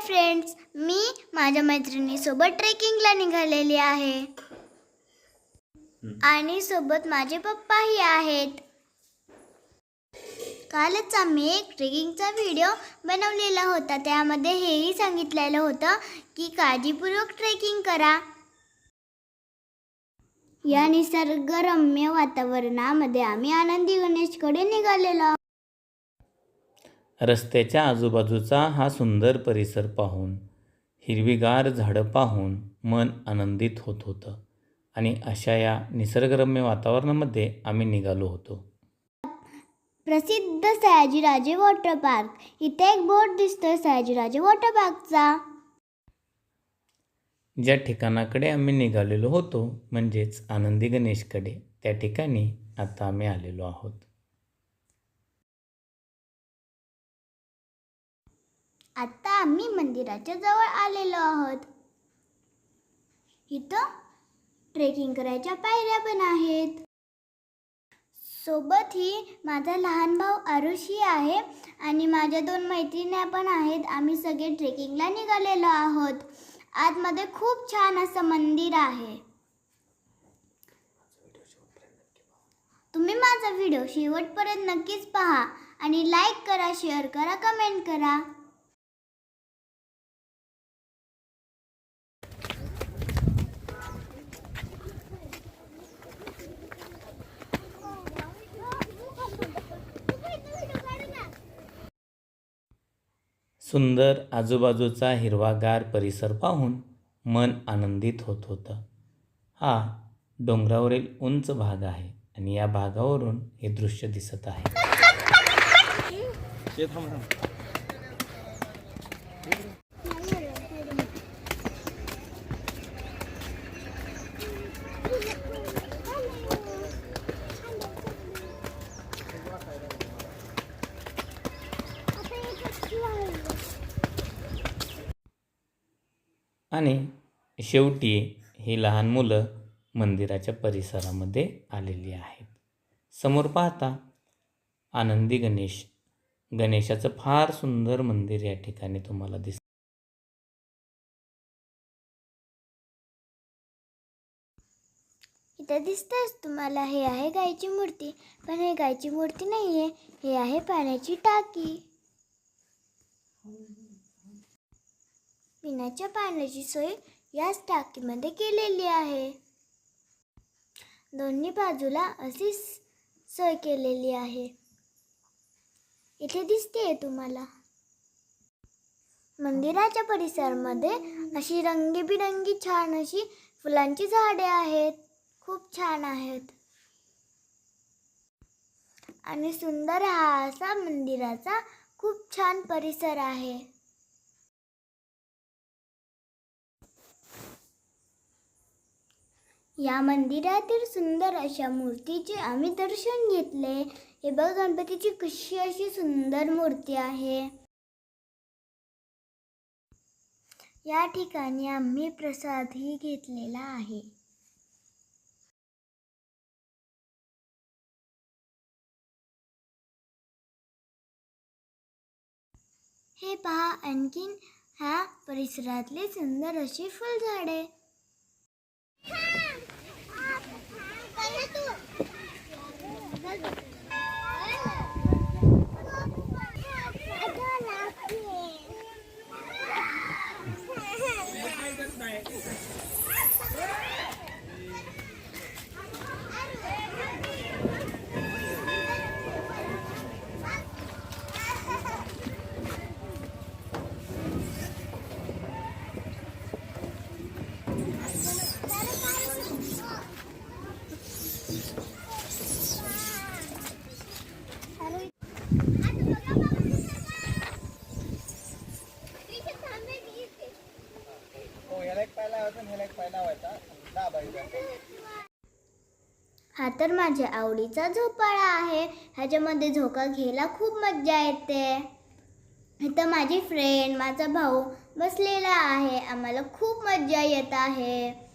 Friends मी माझ्या मैत्रिणीसोबत ट्रेकिंगला निघालेली आहे. आणि सोबत माझे पप्पाही आहेत. कालच आम्ही एक ट्रेकिंगचा व्हिडिओ बनवलेला होता. त्यामध्ये हेही सांगितलेलं होतं की काळजीपूर्वक ट्रेकिंग करा. या निसर्गरम्य वातावरणामध्ये आम्ही आनंदी गणेशकडे निघालेलो. रस्त्याच्या आजूबाजूचा हा सुंदर परिसर पाहून हिरवीगार झाडं पाहून मन आनंदित होत होतं आणि अशा या निसर्गरम्य वातावरणामध्ये आम्ही निघालो होतो. प्रसिद्ध सयाजीराजे वॉटर पार्क. इथे एक बोर्ड दिसतोय सयाजीराजे वॉटर पार्कचा. ज्या ठिकाणाकडे आम्ही निघालेलो होतो म्हणजेच आनंदी गणेशकडे त्या ठिकाणी आता आम्ही आलेलो आहोत. आता आम्ही मंदिराच्या जवळ आलेलो आहोत. इथं ट्रेकिंग करायच्या पायऱ्या पण आहेत. सोबत ही माझा लहान भाऊ आरुषी आहे आणि माझ्या दोन मैत्रिण्या पण आहेत. आम्ही सगळे ट्रेकिंगला निघालेलो आहोत. आतमध्ये खूप छान असं मंदिर आहे. तुम्ही माझा व्हिडिओ शेवटपर्यंत नक्कीच पहा आणि लाईक करा शेअर करा कमेंट करा. सुंदर आजूबाजूचा हिरवागार परिसर पाहून मन आनंदित होत होतं. हा डोंगरावरील उंच भाग आहे आणि या भागावरून हे दृश्य दिसत आहे. आणि शेवटी ही लहान मुलं मंदिराच्या परिसरामध्ये आलेली आहेत. समोर पाहता आनंदी गणेश. गणेशाचं फार सुंदर मंदिर या ठिकाणी तुम्हाला दिस इथं दिसतंच तुम्हाला हे आहे गायची मूर्ती पण हे गायची मूर्ती नाही आहे हे आहे पाण्याची टाकी. पिण्याच्या पाण्याची सोय याच टाकीमध्ये केलेली आहे. दोन्ही बाजूला अशी सोय केलेली आहे. इथे दिसते तुम्हाला. मंदिराच्या परिसरामध्ये अशी रंगीबिरंगी छान अशी फुलांची झाडे आहेत. खूप छान आहेत. आणि सुंदर हा असा मंदिराचा खूप छान परिसर आहे. या मंदिरातील सुंदर अशा मूर्तीचे आम्ही दर्शन घेतले. हे बघ गणपतीची कशी अशी सुंदर मूर्ती आहे. या ठिकाणी आम्ही प्रसादही घेतलेला आहे. हे पहा आणखीन ह्या परिसरातले सुंदर अशी फुलझाडे. ありがとう。हा तर माझ्या आवडीचा झोपाळा आहे. ह्याच्यामध्ये झोका घ्यायला खूप मज्जा येते. इथं माझी फ्रेंड माझा भाऊ बसलेला आहे. आम्हाला खूप मज्जा येत आहे.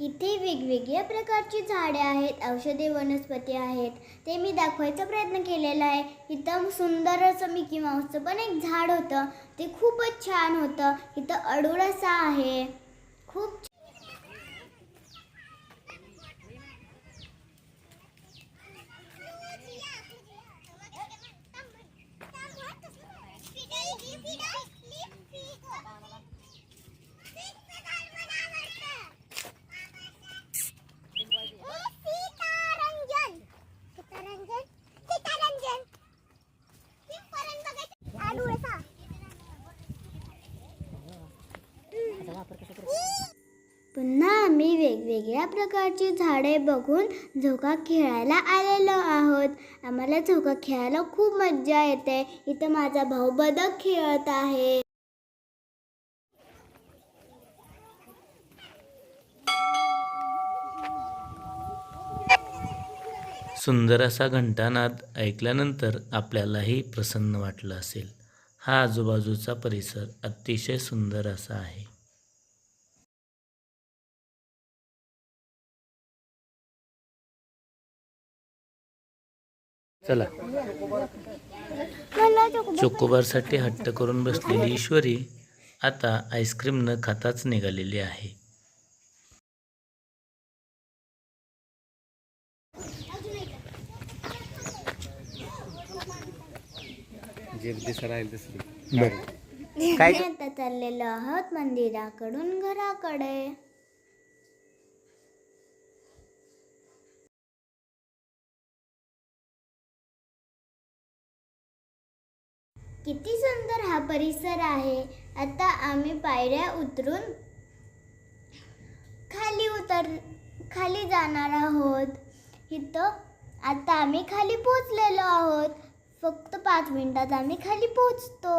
इथे वेगवेगळ्या प्रकारची झाडे आहेत औषधी वनस्पती आहेत. ते मी दाखवायचा प्रयत्न केलेला आहे. इथं सुंदर असं मिकी माऊसचं पण एक झाड होतं. ते खूपच छान होतं. इथं अडुळसा आहे. खूप पुन्हा आम्ही वेगवेगळ्या प्रकारची झाडे बघून झोका खेळायला आलेलो आहोत. आम्हाला झोका खेळायला खूप मज्जा येते. इथं माझा भाऊ बदक खेळत आहे. सुंदर असा घंटानाद ऐकल्यानंतर आपल्यालाही प्रसन्न वाटलं असेल. हा आजूबाजूचा परिसर अतिशय सुंदर असा आहे. चला. चोकोबारसाठी हट्ट करून बसलेली ईश्वरी आता आईस्क्रीम न खाताच निघालेली आहे. काय? आता चाललेलो आहोत मंदिराकडून घराकडे. किती सुंदर हा परिसर आहे. आता आम्ही पायऱ्या उतरून खाली उतर खाली जाणार आहोत. इथं आता आम्ही खाली पोचलेलो आहोत. फक्त पाच मिनिटात आम्ही खाली पोचतो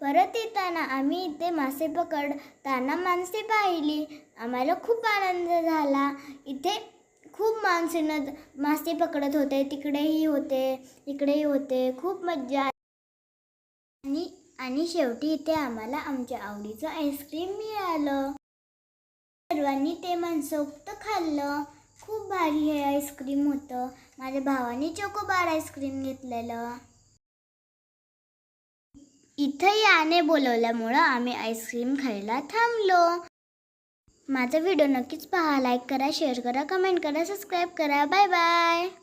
परत येताना आम्ही इथे मासे पकडताना माणसे पाहिली. आम्हाला खूप आनंद झाला. इथे खूप माणसे मासे पकडत होते तिकडेही होते इकडेही होते. खूप मज्जा आली. आणि आणि शेवटी इथे आम्हाला आमच्या आवडीचं आईस्क्रीम मिळालं. सर्वांनी ते मनसोक्त खाल्लं. खूप भारी हे आईस्क्रीम होतं. माझ्या भावाने चोकोबार आईस्क्रीम घेतलेलं. इथं याने बोलवल्यामुळं आम्ही आईस्क्रीम खायला थांबलो. माझा व्हिडिओ नक्कीच पहा लाईक करा शेअर करा कमेंट करा सबस्क्राईब करा. Bye bye